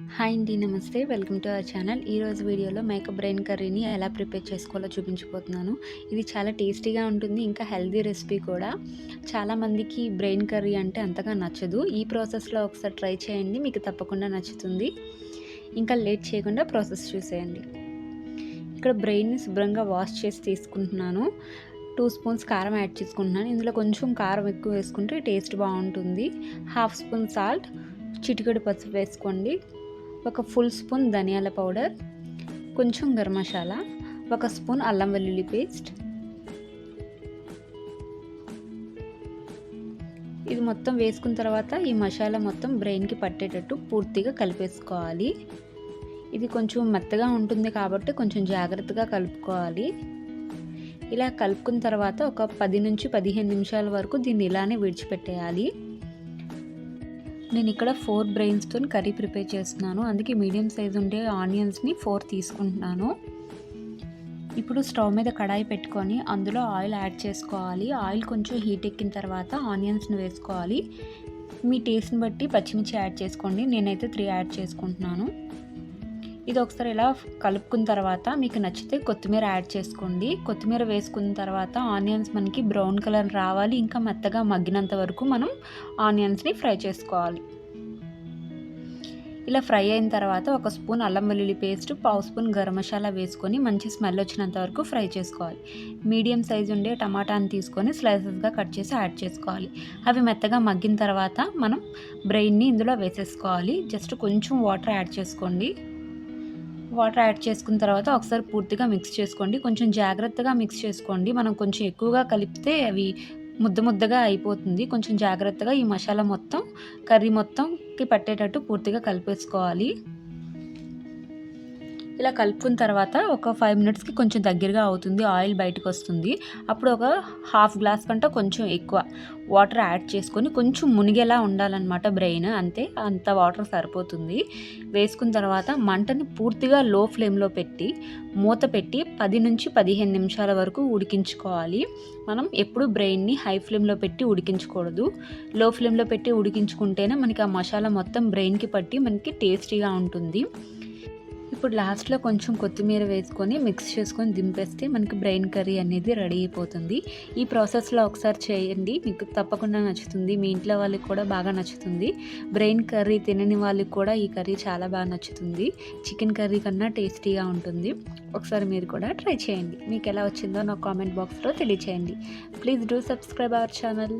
Hi అండి నమస్తే. Welcome to our channel. ఈరోజు వీడియోలో మేకప్ బ్రెయిన్ కర్రీని ఎలా ప్రిపేర్ చేసుకోవాలో చూపించిపోతున్నాను ఇది చాలా టేస్టీగా ఉంటుంది ఇంకా హెల్దీ రెసిపీ కూడా. చాలామందికి బ్రెయిన్ కర్రీ అంటే అంతగా నచ్చదు. ఈ ప్రాసెస్లో ఒకసారి ట్రై చేయండి మీకు తప్పకుండా నచ్చుతుంది. ఇంకా లేట్ చేయకుండా ప్రాసెస్ చూసేయండి. ఇక్కడ బ్రెయిన్ని శుభ్రంగా వాష్ చేసి తీసుకుంటున్నాను. టూ స్పూన్స్ కారం యాడ్ చేసుకుంటున్నాను. ఇందులో కొంచెం కారం ఎక్కువ వేసుకుంటే టేస్ట్ బాగుంటుంది. హాఫ్ స్పూన్ సాల్ట్ చిటికెడు పసుపు వేసుకోండి. ఒక ఫుల్ స్పూన్ ధనియాల పౌడర్ కొంచెం గరం మసాలా ఒక స్పూన్ అల్లం వెల్లుల్లి పేస్ట్. ఇది మొత్తం వేసుకున్న తర్వాత ఈ మసాలా మొత్తం బ్రెయిన్కి పట్టేటట్టు పూర్తిగా కలిపేసుకోవాలి. ఇది కొంచెం మెత్తగా ఉంటుంది కాబట్టి కొంచెం జాగ్రత్తగా కలుపుకోవాలి. ఇలా కలుపుకున్న తర్వాత ఒక పది నుంచి పదిహేను నిమిషాల వరకు దీన్ని ఇలానే విడిచిపెట్టేయాలి. నేను ఇక్కడ ఫోర్ బ్రెయిన్స్తో కర్రీ ప్రిపేర్ చేస్తున్నాను. అందుకే మీడియం సైజ్ ఉండే ఆనియన్స్ని ఫోర్ తీసుకుంటున్నాను. ఇప్పుడు స్టవ్ మీద కడాయి పెట్టుకొని అందులో ఆయిల్ యాడ్ చేసుకోవాలి. ఆయిల్ కొంచెం హీట్ ఎక్కిన తర్వాత ఆనియన్స్ని వేసుకోవాలి. మీ టేస్ట్ని బట్టి పచ్చిమిర్చి యాడ్ చేసుకోండి. నేనైతే త్రీ యాడ్ చేసుకుంటున్నాను. ఇది ఒకసారి ఇలా కలుపుకున్న తర్వాత మీకు నచ్చితే కొత్తిమీర యాడ్ చేసుకోండి. కొత్తిమీర వేసుకున్న తర్వాత ఆనియన్స్ మనకి బ్రౌన్ కలర్ రావాలి. ఇంకా మెత్తగా మగ్గినంత వరకు మనం ఆనియన్స్ని ఫ్రై చేసుకోవాలి. ఇలా ఫ్రై అయిన తర్వాత ఒక స్పూన్ అల్లం వెల్లుల్లి పేస్ట్ పావు స్పూన్ గరం మసాలా వేసుకొని మంచి స్మెల్ వచ్చినంత వరకు ఫ్రై చేసుకోవాలి. మీడియం సైజు ఉండే టమాటాని తీసుకొని స్లైసెస్గా కట్ చేసి యాడ్ చేసుకోవాలి. అవి మెత్తగా మగ్గిన తర్వాత మనం బ్రెయిన్ని ఇందులో వేసేసుకోవాలి. జస్ట్ కొంచెం వాటర్ యాడ్ చేసుకోండి. వాటర్ యాడ్ చేసుకున్న తర్వాత ఒకసారి పూర్తిగా మిక్స్ చేసుకోండి. కొంచెం జాగ్రత్తగా మిక్స్ చేసుకోండి. మనం కొంచెం ఎక్కువగా కలిపితే అవి ముద్ద ముద్దగా అయిపోతుంది. కొంచెం జాగ్రత్తగా ఈ మసాలా మొత్తం కర్రీ మొత్తంకి పట్టేటట్టు పూర్తిగా కలిపేసుకోవాలి. ఇలా కలుపుకున్న తర్వాత ఒక ఫైవ్ మినిట్స్కి కొంచెం దగ్గరగా అవుతుంది ఆయిల్ బయటకు వస్తుంది. అప్పుడు ఒక హాఫ్ గ్లాస్ కంటే కొంచెం ఎక్కువ వాటర్ యాడ్ చేసుకొని కొంచెం మునిగేలా ఉండాలన్నమాట బ్రెయిన్ అంతే అంత వాటర్ సరిపోతుంది. వేసుకున్న తర్వాత మంటని పూర్తిగా లో ఫ్లేమ్లో పెట్టి మూత పెట్టి పది నుంచి పదిహేను నిమిషాల వరకు ఉడికించుకోవాలి. మనం ఎప్పుడు బ్రెయిన్ని హై ఫ్లేమ్లో పెట్టి ఉడికించకూడదు. లో ఫ్లేమ్లో పెట్టి ఉడికించుకుంటేనే మనకి ఆ మసాలా మొత్తం బ్రెయిన్కి పట్టి మనకి టేస్టీగా ఉంటుంది. ఇప్పుడు లాస్ట్లో కొంచెం కొత్తిమీర వేసుకొని మిక్స్ చేసుకొని దింపేస్తే మనకి బ్రెయిన్ కర్రీ అనేది రెడీ అయిపోతుంది. ఈ ప్రాసెస్లో ఒకసారి చేయండి. మీకు తప్పకుండా నచ్చుతుంది. మీ ఇంట్లో వాళ్ళకి కూడా బాగా నచ్చుతుంది. బ్రెయిన్ కర్రీ తినని వాళ్ళకి కూడా ఈ కర్రీ చాలా బాగా నచ్చుతుంది. చికెన్ కర్రీ కన్నా టేస్టీగా ఉంటుంది. ఒకసారి మీరు కూడా ట్రై చేయండి. మీకు ఎలా వచ్చిందో నా కామెంట్ బాక్స్లో తెలియచేయండి. Please do subscribe our channel.